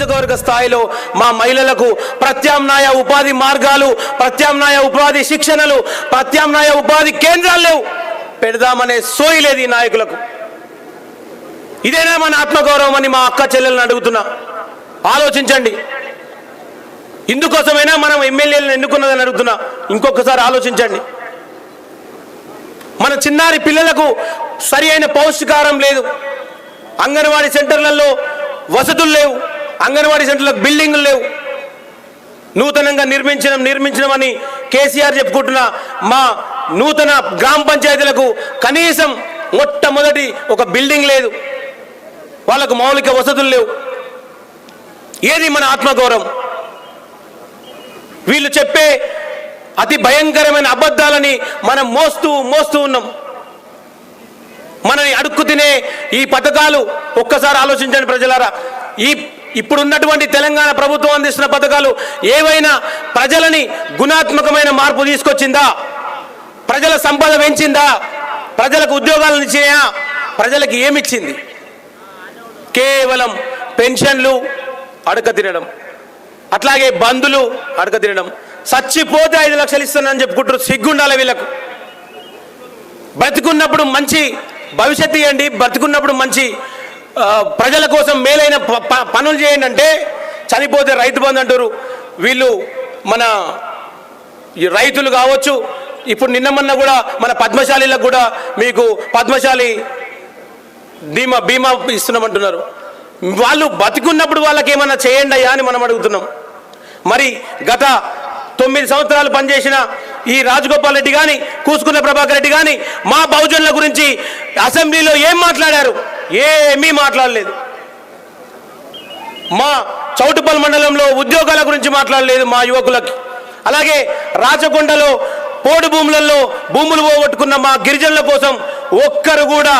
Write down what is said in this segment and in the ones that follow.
నియోజకవర్గ స్థాయిలో మా మహిళలకు ప్రత్యామ్నాయ ఉపాధి మార్గాలు ప్రత్యామ్నాయ ఉపాధి శిక్షణలు ప్రత్యామ్నాయ ఉపాధి కేంద్రాలు లేవు. పెడదామనే సోయి లేదు ఈ నాయకులకు. ఇదేనా మన ఆత్మగౌరవం అని మా అక్క చెల్లెలను అడుగుతున్నా. ఆలోచించండి. ఇందుకోసమైనా మనం ఎమ్మెల్యేలను ఎన్నుకున్నదని అడుగుతున్నా. ఇంకొకసారి ఆలోచించండి. మన చిన్నారి పిల్లలకు సరి అయిన పౌష్టికారం లేదు. అంగన్వాడీ సెంటర్లలో వసతులు లేవు. అంగన్వాడీ సెంటర్లకు బిల్డింగులు లేవు. నూతనంగా నిర్మించడం నిర్మించడం అని కేసీఆర్ చెప్పుకుంటున్న మా నూతన గ్రామ పంచాయతీలకు కనీసం మొట్టమొదటి ఒక బిల్డింగ్ లేదు. వాళ్ళకు మౌలిక వసతులు లేవు. ఏది మన ఆత్మగౌరవం? వీళ్ళు చెప్పే అతి భయంకరమైన అబద్ధాలని మనం మోస్తూ మోస్తూ ఉన్నాం. మనని అడుక్కు తినే ఈ పథకాలు ఒక్కసారి ఆలోచించండి ప్రజలారా. ఈ ఇప్పుడున్నటువంటి తెలంగాణ ప్రభుత్వం అందిస్తున్న పథకాలు ఏవైనా ప్రజలని గుణాత్మకమైన మార్పు తీసుకొచ్చిందా? ప్రజల సంపద పెంచిందా? ప్రజలకు ఉద్యోగాలను ఇచ్చినాయా? ప్రజలకు ఏమిచ్చింది? కేవలం పెన్షన్లు అడక తినడం అట్లాగే బంధులు అడక తినడం. చచ్చిపోతే ఐదు లక్షలు ఇస్తానని చెప్పుకుంటారు సిగ్గుండాలి వీళ్ళకు. బ్రతికున్నప్పుడు మంచి భవిష్యత్తు ఇవ్వండి బ్రతికున్నప్పుడు మంచి ప్రజల కోసం మేలైన ప- ప- పనులు చేయండి అంటే చనిపోతే రైతు బంధు అంటారు. వీళ్ళు మన రైతులు కావచ్చు ఇప్పుడు నిన్న మొన్న కూడా మన పద్మశాలీలకు కూడా మీకు పద్మశాలి బీమా బీమా ఇస్తున్నామంటున్నారు. వాళ్ళు బతికున్నప్పుడు వాళ్ళకి ఏమన్నా చేయండి అయ్యా అని మనం అడుగుతున్నాం. మరి గత తొమ్మిది సంవత్సరాలు పనిచేసిన ఈ రాజగోపాల్ రెడ్డి కానీ కూసుకున్న ప్రభాకర్ రెడ్డి కానీ మా బహుజనుల గురించి అసెంబ్లీలో ఏం మాట్లాడారు? ఏమీ మాట్లాడలేదు. మా చౌటుపల్ మండలంలో ఉద్యోగాల గురించి మాట్లాడలేదు మా యువకులకి. అలాగే రాచకొండలో పోడు భూములలో భూములు పోగొట్టుకున్న మా గిరిజనుల కోసం ఒక్కరు కూడా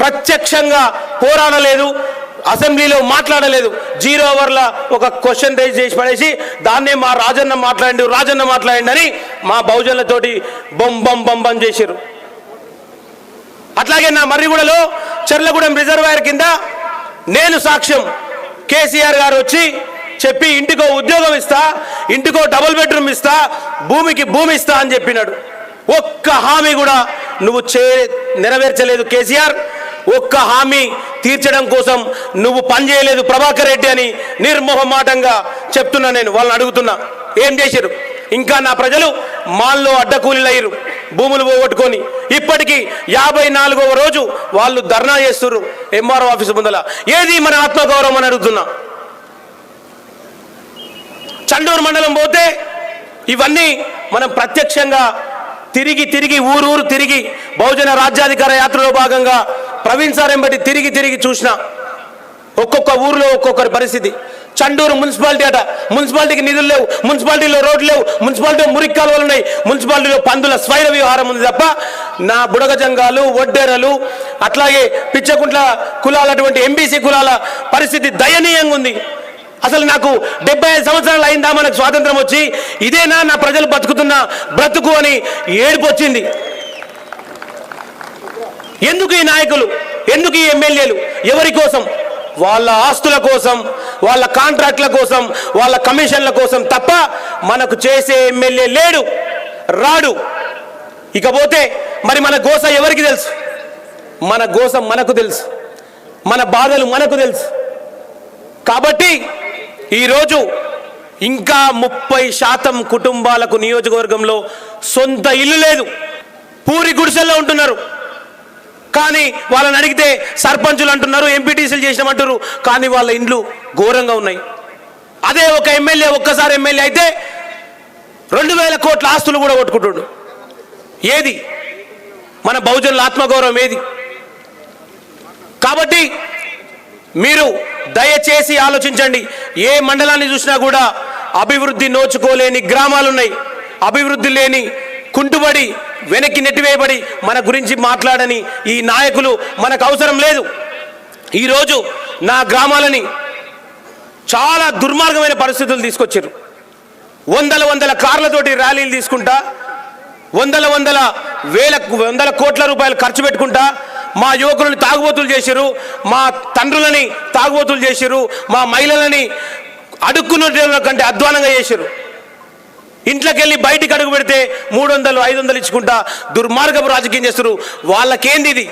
ప్రత్యక్షంగా పోరాడలేదు అసెంబ్లీలో మాట్లాడలేదు. జీరో అవర్ల ఒక క్వశ్చన్ రైజ్ చేసి పడేసి దాన్నే మా రాజన్న మాట్లాడి రాజన్న మాట్లాడండి అని మా బహుజనులతోటి బొంబం బొంబం చేశారు అట్లాగే నా మర్రిగూడలో చర్లగూడెం రిజర్వాయర్ కింద నేను సాక్ష్యం. కేసీఆర్ గారు వచ్చి చెప్పి ఇంటికో ఉద్యోగం ఇస్తా ఇంటికో డబుల్ బెడ్రూమ్ ఇస్తా భూమికి భూమి ఇస్తా అని చెప్పినాడు. ఒక్క హామీ కూడా నువ్వు చే నెరవేర్చలేదు కేసీఆర్. ఒక్క హామీ తీర్చడం కోసం నువ్వు పనిచేయలేదు ప్రభాకర్ రెడ్డి అని నిర్మోహమాటంగా చెప్తున్నా నేను వాళ్ళని అడుగుతున్నా. ఏం చేశారు ఇంకా నా ప్రజలు మాల్లో అడ్డకూలీలయ్యారు భూములు పోగొట్టుకొని ఇప్పటికీ యాభై నాలుగవ రోజు వాళ్ళు ధర్నా చేస్తున్నారు ఎంఆర్ఓ ఆఫీసు ముందల. ఏది మన ఆత్మగౌరవం అని అడుగుతున్నా. చండూరు మండలం పోతే ఇవన్నీ మనం ప్రత్యక్షంగా తిరిగి తిరిగి ఊరు ఊరు తిరిగి బహుజన రాజ్యాధికార యాత్రలో భాగంగా ప్రవీణ్ సార్ ఎంబటి తిరిగి తిరిగి చూసిన ఒక్కొక్క ఊరిలో ఒక్కొక్కరి పరిస్థితి. చండూరు మున్సిపాలిటీ అట. మున్సిపాలిటీకి నిధులు లేవు. మున్సిపాలిటీలో రోడ్లు లేవు. మున్సిపాలిటీలో మురికి కాలువలు ఉన్నాయి. మున్సిపాలిటీలో పందుల స్వైర వ్యవహారం ఉంది తప్ప నా బుడగ జంగాలు ఒడ్డెరలు అట్లాగే పిచ్చకుంట్ల కులాల అటువంటి ఎంబీసీ కులాల పరిస్థితి దయనీయంగా ఉంది. అసలు నాకు డెబ్బై ఐదు సంవత్సరాలు అయిందా మనకు స్వాతంత్రం వచ్చి? ఇదేనా నా ప్రజలు బతుకుతున్న బ్రతుకు అని ఏడుపు వచ్చింది. ఎందుకు ఈ నాయకులు? ఎందుకు ఈ ఎమ్మెల్యేలు? ఎవరి కోసం? వాళ్ళ ఆస్తుల కోసం వాళ్ళ కాంట్రాక్ట్ల కోసం వాళ్ళ కమిషన్ల కోసం తప్ప మనకు చేసే ఎమ్మెల్యే లేడు రాడు. ఇకపోతే మరి మన గోస ఎవరికి తెలుసు? మన గోస మనకు తెలుసు. మన బాధలు మనకు తెలుసు. కాబట్టి ఈరోజు ఇంకా ముప్పై శాతం కుటుంబాలకు నియోజకవర్గంలో సొంత ఇల్లు లేదు. పూరి గుడిసెల్లో ఉంటున్నారు. కానీ వాళ్ళని అడిగితే సర్పంచులు అంటున్నారు ఎంపీటీసీలు చేసినామంటారు కానీ వాళ్ళ ఇండ్లు ఘోరంగా ఉన్నాయి. అదే ఒక ఎమ్మెల్యే ఒక్కసారి ఎమ్మెల్యే అయితే రెండు వేల కోట్ల ఆస్తులు కూడా కొట్టుకుంటుండు. ఏది? మన బహుజనుల ఆత్మగౌరవం ఏది? కాబట్టి మీరు దయచేసి ఆలోచించండి. ఏ మండలాన్ని చూసినా కూడా అభివృద్ధి నోచుకోలేని గ్రామాలు ఉన్నాయి. అభివృద్ధి లేని కుంటుబడి వెనక్కి నెట్టివేయబడి మన గురించి మాట్లాడని ఈ నాయకులు మనకు అవసరం లేదు. ఈరోజు నా గ్రామాలని చాలా దుర్మార్గమైన పరిస్థితులు తీసుకొచ్చారు వందల వందల కార్లతోటి ర్యాలీలు తీసుకుంటా వందల వందల వేల వందల కోట్ల రూపాయలు ఖర్చు పెట్టుకుంటా మా యువకులను తాగుబోతులు చేశారు మా తండ్రులని తాగుబోతులు చేశారు మా మహిళలని అడుక్కున్న కంటే అధ్వానంగా చేశారు ఇంట్లోకి వెళ్ళి బయటికి అడుగు పెడితే మూడు వందలు ఐదు వందలు ఇచ్చుకుంటా దుర్మార్గపు రాజకీయం చేస్తారు వాళ్ళకేంది ఇది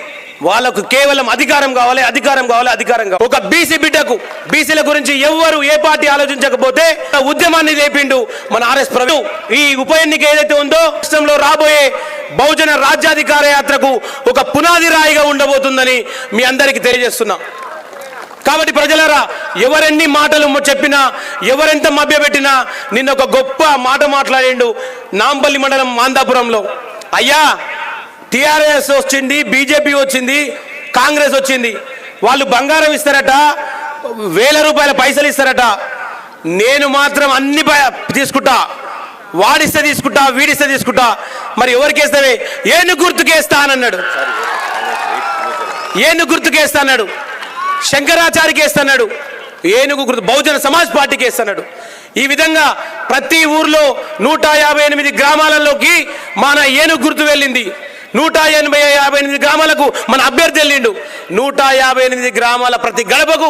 వాళ్ళకు కేవలం అధికారం కావాలి అధికారం కావాలి అధికారం కావాలి. ఒక బీసీ బిడ్డకు బీసీల గురించి ఎవ్వరు ఏ పార్టీ ఆలోచించకపోతే ఉద్యమాన్ని లేపిండు మన ఆర్ఎస్ ప్రభు ఈ ఉప ఎన్నిక ఏదైతే ఉందో రాష్ట్రంలో రాబోయే బహుజన రాజ్యాధికార యాత్రకు ఒక పునాది రాయిగా ఉండబోతుందని మీ అందరికీ తెలియజేస్తున్నా. కాబట్టి ప్రజలారా ఎవరెన్ని మాటలు చెప్పినా ఎవరెంత మభ్యపెట్టినా నిన్న ఒక గొప్ప మాట మాట్లాడిండు నాంపల్లి మండలం మాందాపురంలో. అయ్యా టిఆర్ఎస్ వచ్చింది బీజేపీ వచ్చింది కాంగ్రెస్ వచ్చింది. వాళ్ళు బంగారం ఇస్తారట వేల రూపాయల పైసలు ఇస్తారట. నేను మాత్రం అన్ని తీసుకుంటా. వాడిస్తే తీసుకుంటా వీడిస్తే తీసుకుంటా. మరి ఎవరికేస్తావే ఏను గుర్తుకేస్తా అని అన్నాడు. ఏను గుర్తుకేస్తా అన్నాడు. శంకరాచారికి వేస్తున్నాడు ఏనుగు గుర్తు బహుజన సమాజ్ పార్టీకి వేస్తున్నాడు ఈ విధంగా ప్రతి ఊర్లో నూట యాభై ఎనిమిది గ్రామాలలోకి మన ఏనుగు గుర్తు వెళ్ళింది. నూట ఎనభై యాభై ఎనిమిది గ్రామాలకు మన అభ్యర్థి వెళ్ళిండు. నూట యాభై ఎనిమిది గ్రామాల ప్రతి గడపకు